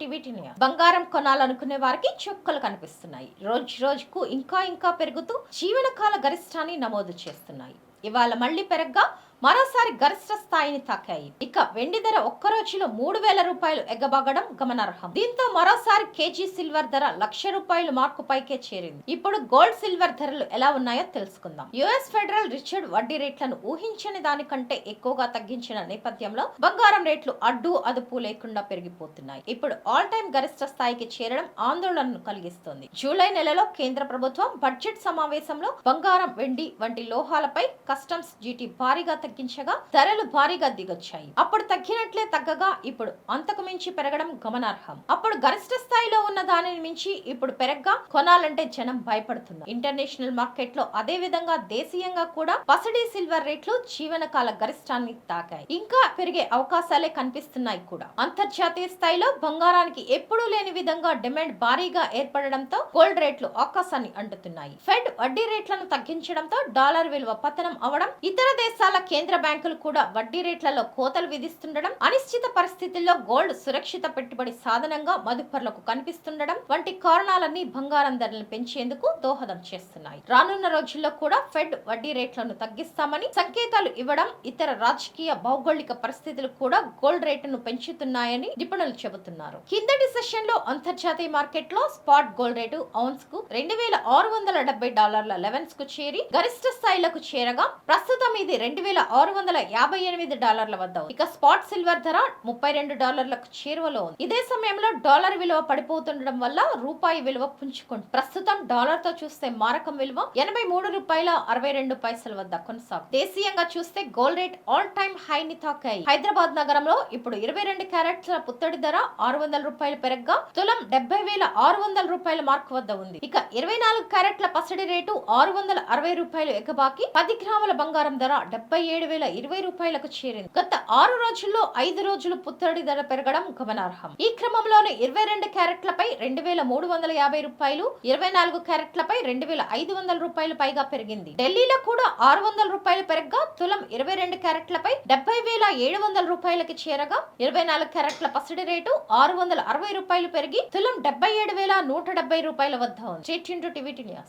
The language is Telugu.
టీవీటీ వీటిని బంగారం కొనాలనుకునే వారికి చుక్కలు కనిపిస్తున్నాయి. రోజు రోజుకు ఇంకా ఇంకా పెరుగుతూ జీవనకాల గరిష్టాన్ని నమోదు చేస్తున్నాయి. ఇవాళ మళ్ళీ పెరగ్గా మరోసారి గరిష్ట స్థాయిని తాకాయి. ఇక వెండి ధర ఒక్క రోజులో మూడు వేల రూపాయలు ఎగ్గబాగడం గమనార్హం. దీంతో మరోసారి కేజీ సిల్వర్ ధర లక్ష రూపాయలు మార్కు పైకే చేరింది. ఇప్పుడు గోల్డ్ సిల్వర్ ధరలు ఎలా ఉన్నాయో తెలుసుకుందాం. యుఎస్ ఫెడరల్ రిచర్డ్ వడ్డీ రేట్లను ఊహించని దానికంటే ఎక్కువగా తగ్గించిన నేపథ్యంలో బంగారం రేట్లు అడ్డు అదుపు లేకుండా పెరిగిపోతున్నాయి. ఇప్పుడు ఆల్ టైమ్ గరిష్ట స్థాయికి చేరడం ఆందోళనను కలిగిస్తోంది. జూలై నెలలో కేంద్ర ప్రభుత్వం బడ్జెట్ సమావేశంలో బంగారం వెండి వంటి లోహాలపై కస్టమ్స్ జీటీ భారీగా తగ్గించగా ధరలు భారీగా దిగొచ్చాయి. అప్పుడు తగ్గినట్లే తగ్గగా ఇప్పుడు అంతకు మించి పెరగడం గమనార్హం. అప్పుడు గరిష్ట స్థాయిలో ఉన్న దానిని మించి ఇప్పుడు పెరగ్గా కొనాలంటే జనం భయపడుతున్నారు. ఇంటర్నేషనల్ మార్కెట్లో అదే విధంగా దేశీయంగా కూడా పసడి సిల్వర్ రేట్లు జీవనకాల గరిష్టాన్ని తాకాయి. ఇంకా పెరిగే అవకాశాలే కనిపిస్తున్నాయి కూడా. అంతర్జాతీయ స్థాయిలో బంగారానికి ఎప్పుడూ లేని విధంగా డిమాండ్ భారీగా ఏర్పడడంతో గోల్డ్ రేట్లు ఆకాశాన్ని అంటుతున్నాయి. ఫెడ్ వడ్డీ రేట్లను తగ్గించడంతో డాలర్ విలువ పతనం అవడం ఇతర దేశాల కేంద్ర బ్యాంకులు కూడా వడ్డీ రేట్లలో కోతలు విధిస్తుండడం అనిశ్చిత పరిస్థితుల్లో గోల్డ్ సురక్షిత పెట్టుబడి సాధనంగా మదుపర్లకు కనిపిస్తుండడం వంటి కారణాలన్నీ బంగారం ధరలను పెంచేందుకు దోహదం చేస్తున్నాయి. రానున్న రోజుల్లో కూడా ఫెడ్ వడ్డీ రేట్లను తగ్గిస్తామని సంకేతాలు ఇవ్వడం ఇతర రాజకీయ భౌగోళిక పరిస్థితులు కూడా గోల్డ్ రేటును పెంచుతున్నాయని నిపుణులు చెబుతున్నారు. కిందటి సెషన్లో అంతర్జాతీయ మార్కెట్లో స్పాట్ గోల్డ్ రేటు ఔన్స్కు రెండు వేల ఆరు వందల డెబ్బై డాలర్ల లెవెన్స్కు చేరి గరిష్ట స్థాయిలకు చేరగా ప్రస్తుతం ఇది రెండు వేల ఆరు వందల యాభై ఎనిమిది డాలర్ల వద్ద ఉంది. ఇక స్పాట్ సిల్వర్ ధర ముప్పై రెండు డాలర్లకు చేరువలో ఉంది. ఇదే సమయంలో డాలర్ విలువ పడిపోతుండడం వల్ల రూపాయి విలువ పుంజుకుంది ప్రస్తుతం డాలర్తో చూస్తే మారకం విలువ ఎనభై మూడు రూపాయల అరవై రెండు పైసల వద్ద కొనసాగు దేశీయంగా చూస్తే gold rate all time high ని తాకాయి. హైదరాబాద్ నగరంలో ఇప్పుడు ఇరవై రెండు క్యారెట్ల పుత్తడి ధర ఆరు వందల రూపాయలు పెరగ్గా తులం డెబ్బై వేల ఆరు వందల రూపాయల మార్క్ వద్ద ఉంది. ఇక ఇరవై నాలుగు క్యారెట్ల పసడి రేటు ఆరు వందల అరవై రూపాయలు ఎగబాకి పది గ్రాముల బంగారం ధర డెబ్బై ఏడు వేల ఇరవై రూపాయలకు చేరింది. గత ఆరు రోజుల్లో ఐదు రోజులు పుత్తడి ధర పెరగడం గమనార్హం. ఈ క్రమంలోనే ఇరవై రెండు క్యారెట్లపై రెండు వేల మూడు వందల యాభై రూపాయలు ఇరవై నాలుగు క్యారెట్లపై రెండు వేల ఐదు వందల రూపాయలు పైగా పెరిగింది. ఢిల్లీలో కూడా ఆరు వందల రూపాయలు పెరగగా తులం ఇరవై రెండు క్యారెట్లపై డెబ్బై వేల ఏడు వందల రూపాయలకి చేరగా ఇరవై నాలుగు క్యారెట్ల పసిడి రేటు ఆరు వందల అరవై రూపాయలు పెరిగి తులం డెబ్బై ఏడు వేల నూట డెబ్బై రూపాయల వద్ద ఉంది. TV news.